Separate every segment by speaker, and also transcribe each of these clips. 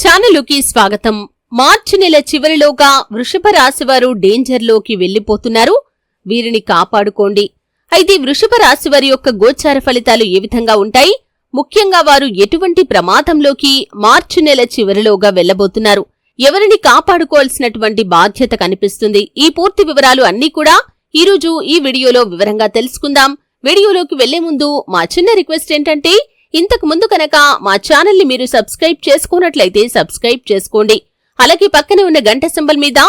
Speaker 1: ఛానలుకి స్వాగతం. మార్చి నెల చివరిలోగా వృషభ రాశివారు డేంజర్లోకి వెళ్ళిపోతున్నారు వీరిని కాపాడుకోండి. అయితే వృషభ రాశివారి యొక్క గోచార ఫలితాలు ఏ విధంగా ఉంటాయి? ముఖ్యంగా వారు ఎటువంటి ప్రమాదంలోకి మార్చి నెల చివరిలోగా వెళ్ళబోతున్నారు ఎవరిని కాపాడుకోవాల్సినటువంటి బాధ్యత కనిపిస్తుంది? ఈ పూర్తి వివరాలు అన్నీ కూడా ఈరోజు ఈ వీడియోలో వివరంగా తెలుసుకుందాం. వీడియోలోకి వెళ్ళే ముందు మా చిన్న రిక్వెస్ట్ ఏంటంటే ఇంతకు ముందు కనుక మా ఛానల్ని మీరు సబ్స్క్రైబ్ చేసుకున్నట్లయితే సబ్స్క్రైబ్ చేసుకోండి. అలాగే పక్కనే ఉన్న గంట సింబల్ మీద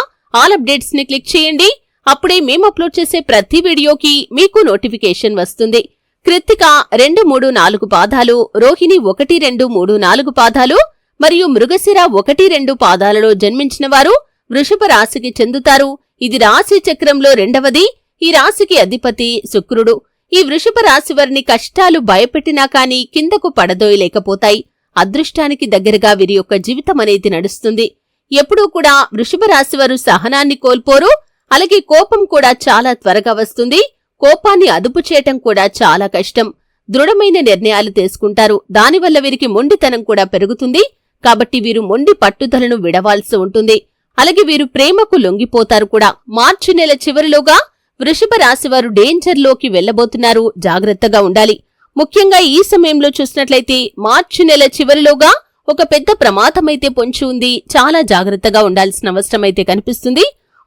Speaker 1: ఆల్ అప్డేట్స్ని క్లిక్ చేయండి. అప్పుడే మేము అప్లోడ్ చేసే ప్రతి వీడియోకి మీకు నోటిఫికేషన్ వస్తుంది. కృత్తిక రెండు మూడు నాలుగు పాదాలు రోహిణి ఒకటి రెండు మూడు నాలుగు పాదాలు మరియు మృగశిర ఒకటి రెండు పాదాలలో జన్మించిన వారు వృషభ రాశికి చెందుతారు. ఇది రాశి చక్రంలో రెండవది. ఈ రాశికి అధిపతి శుక్రుడు. ఈ వృషభ రాశివారిని కష్టాలు భయపెట్టినా కాని కిందకు పడదోయలేకపోతాయి. అదృష్టానికి దగ్గరగా వీరి యొక్క జీవితం అనేది నడుస్తుంది. ఎప్పుడూ కూడా వృషభ రాశివారు సహనాన్ని కోల్పోరు. అలాగే కోపం కూడా చాలా త్వరగా వస్తుంది. కోపాన్ని అదుపు చేయటం కూడా చాలా కష్టం. దృఢమైన నిర్ణయాలు తీసుకుంటారు. దానివల్ల వీరికి మొండితనం కూడా పెరుగుతుంది. కాబట్టి వీరు మొండి పట్టుదలను విడవాల్సి ఉంటుంది. అలాగే వీరు ప్రేమకు లొంగిపోతారు కూడా. మార్చి నెల చివరిలోగా వృషభ రాశివారు డేంజర్లోకి వెళ్ళబోతున్నారు జాగ్రత్తగా ఉండాలి. ముఖ్యంగా ఈ సమయంలో చూసినట్లయితే మార్చి నెల చివరిలోగా ఒక పెద్ద ప్రమాదమైతే పొంచి ఉంది. చాలా జాగ్రత్తగా ఉండాల్సిన అవసరం అయితే కనిపిస్తుంది.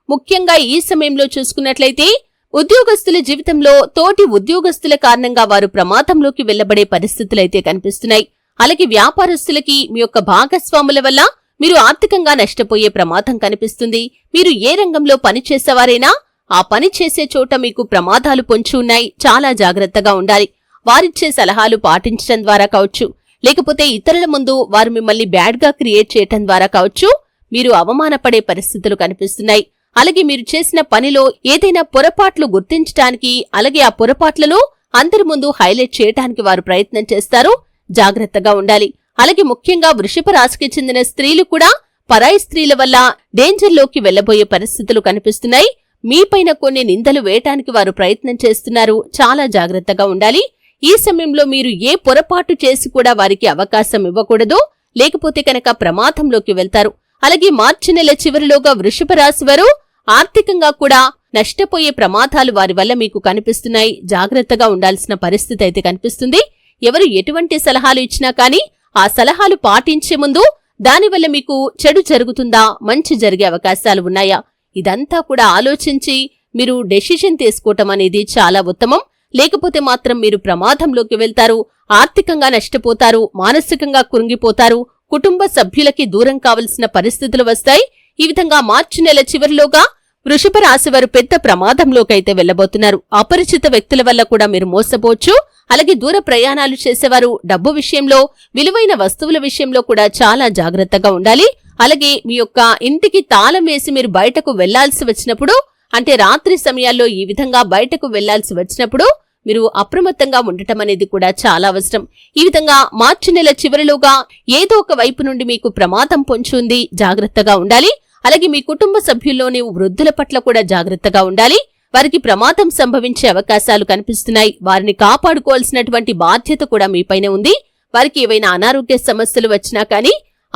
Speaker 1: ముఖ్యంగా ఈ సమయంలో చూసుకున్నట్లయితే ఉద్యోగస్తుల జీవితంలో తోటి ఉద్యోగస్తుల కారణంగా వారు ప్రమాదంలోకి వెళ్ళబడే పరిస్థితులైతే కనిపిస్తున్నాయి. అలాగే వ్యాపారస్తులకి మీ యొక్క భాగస్వాముల వల్ల మీరు ఆర్థికంగా నష్టపోయే ప్రమాదం కనిపిస్తుంది. మీరు ఏ రంగంలో పని చేసేవారైనా ఆ పని చేసే చోట మీకు ప్రమాదాలు పొంచి ఉన్నాయి. చాలా జాగ్రత్తగా ఉండాలి. వారిచ్చే సలహాలు పాటించడం ద్వారా కావచ్చు. లేకపోతే ఇతరుల ముందు వారు మిమ్మల్ని బ్యాడ్గా క్రియేట్ చేయటం ద్వారా కావచ్చు. మీరు అవమానపడే పరిస్థితులు కనిపిస్తున్నాయి. అలాగే మీరు చేసిన పనిలో ఏదైనా పొరపాట్లు గుర్తించటానికి అలాగే ఆ పొరపాట్లను అందరి ముందు హైలైట్ చేయటానికి వారు ప్రయత్నం చేస్తారు. జాగ్రత్తగా ఉండాలి. అలాగే ముఖ్యంగా వృషభ రాశికి చెందిన స్త్రీలు కూడా పరాయి స్త్రీల వల్ల డేంజర్లోకి వెళ్ళబోయే పరిస్థితులు కనిపిస్తున్నాయి. మీపైన కొన్ని నిందలు వేయటానికి వారు ప్రయత్నం చేస్తున్నారు. చాలా జాగ్రత్తగా ఉండాలి. ఈ సమయంలో మీరు ఏ పొరపాటు చేసి కూడా వారికి అవకాశం ఇవ్వకూడదు. లేకపోతే కనుక ప్రమాదంలోకి వెళ్తారు. అలాగే మార్చి నెల చివరిలోగా వృషభ రాశి వారు ఆర్థికంగా కూడా నష్టపోయే ప్రమాదాలు వారి వల్ల మీకు కనిపిస్తున్నాయి. జాగ్రత్తగా ఉండాల్సిన పరిస్థితి అయితే కనిపిస్తుంది. ఎవరు ఎటువంటి సలహాలు ఇచ్చినా కానీ ఆ సలహాలు పాటించే ముందు దానివల్ల మీకు చెడు జరుగుతుందా? మంచి జరిగే అవకాశాలు ఉన్నాయా? ఇదంతా కూడా ఆలోచించి మీరు డెసిషన్ తీసుకోవటం అనేది చాలా ఉత్తమం. లేకపోతే మాత్రం మీరు ప్రమాదంలోకి వెళ్తారు ఆర్థికంగా నష్టపోతారు మానసికంగా కురింగిపోతారు కుటుంబ సభ్యులకి దూరం కావలసిన పరిస్థితులు వస్తాయి. ఈ విధంగా మార్చి నెల చివరిలోగా వృషభ రాశి వారు పెద్ద ప్రమాదంలోకైతే వెళ్ళబోతున్నారు అపరిచిత వ్యక్తుల వల్ల కూడా మీరు మోసపోవచ్చు. అలాగే దూర ప్రయాణాలు చేసేవారు డబ్బు విషయంలో విలువైన వస్తువుల విషయంలో కూడా చాలా జాగ్రత్తగా ఉండాలి. అలాగే మీ యొక్క ఇంటికి తాళం వేసి మీరు బయటకు వెళ్ళాల్సి వచ్చినప్పుడు అంటే రాత్రి సమయాల్లో ఈ విధంగా బయటకు వెళ్ళాల్సి వచ్చినప్పుడు మీరు అప్రమత్తంగా ఉండటం అనేది కూడా చాలా అవసరం. ఈ విధంగా మార్చి నెల చివరిలోగా ఏదో ఒక వైపు నుండి మీకు ప్రమాదం పొంచుంది జాగ్రత్తగా ఉండాలి. అలాగే మీ కుటుంబ సభ్యుల్లోని వృద్ధుల పట్ల కూడా జాగ్రత్తగా ఉండాలి. వారికి ప్రమాదం సంభవించే అవకాశాలు కనిపిస్తున్నాయి. వారిని కాపాడుకోవాల్సినటువంటి బాధ్యత కూడా మీపైనే ఉంది. వారికి ఏవైనా అనారోగ్య సమస్యలు వచ్చినా కానీ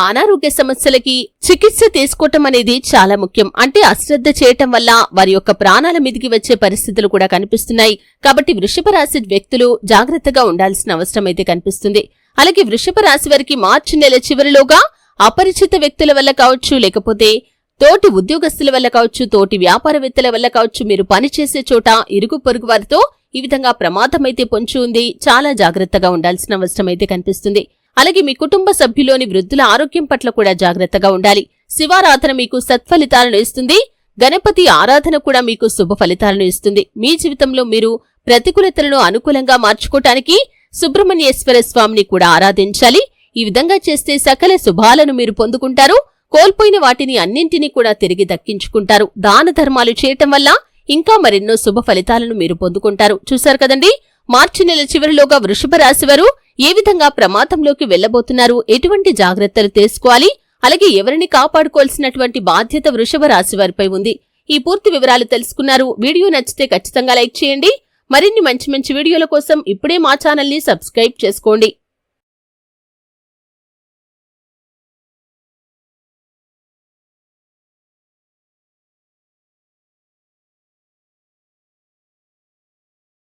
Speaker 1: అనారోగ్య సమస్యలకి చికిత్స తీసుకోవటం అనేది చాలా ముఖ్యం. అంటే అశ్రద్ధ చేయటం వల్ల వారి యొక్క ప్రాణాల మీదికి వచ్చే పరిస్థితులు కూడా కనిపిస్తున్నాయి. కాబట్టి వృషభ రాశి వ్యక్తులు జాగ్రత్తగా ఉండాల్సిన అవసరం అయితే కనిపిస్తుంది. అలాగే వృషభ రాశి వారికి మార్చి నెల చివరిలోగా అపరిచిత వ్యక్తుల వల్ల కావచ్చు లేకపోతే తోటి ఉద్యోగస్తుల వల్ల కావచ్చు తోటి వ్యాపారవేత్తల వల్ల కావచ్చు మీరు పనిచేసే చోట ఇరుగు పొరుగు వారితో ఈ విధంగా ప్రమాదమైతే పొంచి ఉంది. చాలా జాగ్రత్తగా ఉండాల్సిన అవసరం అయితే కనిపిస్తుంది. అలాగే మీ కుటుంబ సభ్యులోని వృద్ధుల ఆరోగ్యం పట్ల కూడా జాగ్రత్తగా ఉండాలి. శివారాధన మీకు సత్ఫలితాలను ఇస్తుంది. గణపతి ఆరాధన కూడా మీకు శుభ ఫలితాలను ఇస్తుంది. మీ జీవితంలో మీరు ప్రతికూలతలను అనుకూలంగా మార్చుకోటానికి సుబ్రహ్మణ్యేశ్వర స్వామిని కూడా ఆరాధించాలి. ఈ విధంగా చేస్తే సకల శుభాలను మీరు పొందుకుంటారు. కోల్పోయిన వాటిని అన్నింటినీ కూడా తిరిగి దక్కించుకుంటారు. దాన ధర్మాలు చేయటం వల్ల ఇంకా మరెన్నో శుభ ఫలితాలను మీరు పొందుకుంటారు. చూశారు కదండి? మార్చి నెల చివరిలోగా వృషభ రాశివారు ఏ విధంగా ప్రమాదంలోకి వెళ్ళబోతున్నారు ఎటువంటి జాగ్రత్తలు తీసుకోవాలి? అలాగే ఎవరిని కాపాడుకోవాల్సినటువంటి బాధ్యత వృషభ రాశి వారిపై ఉంది. ఈ పూర్తి వివరాలు తెలుసుకున్నారు. వీడియో నచ్చితే ఖచ్చితంగా లైక్ చేయండి. మరిన్ని మంచి మంచి వీడియోల కోసం ఇప్పుడే మా ఛానల్ని సబ్స్క్రైబ్ చేసుకోండి.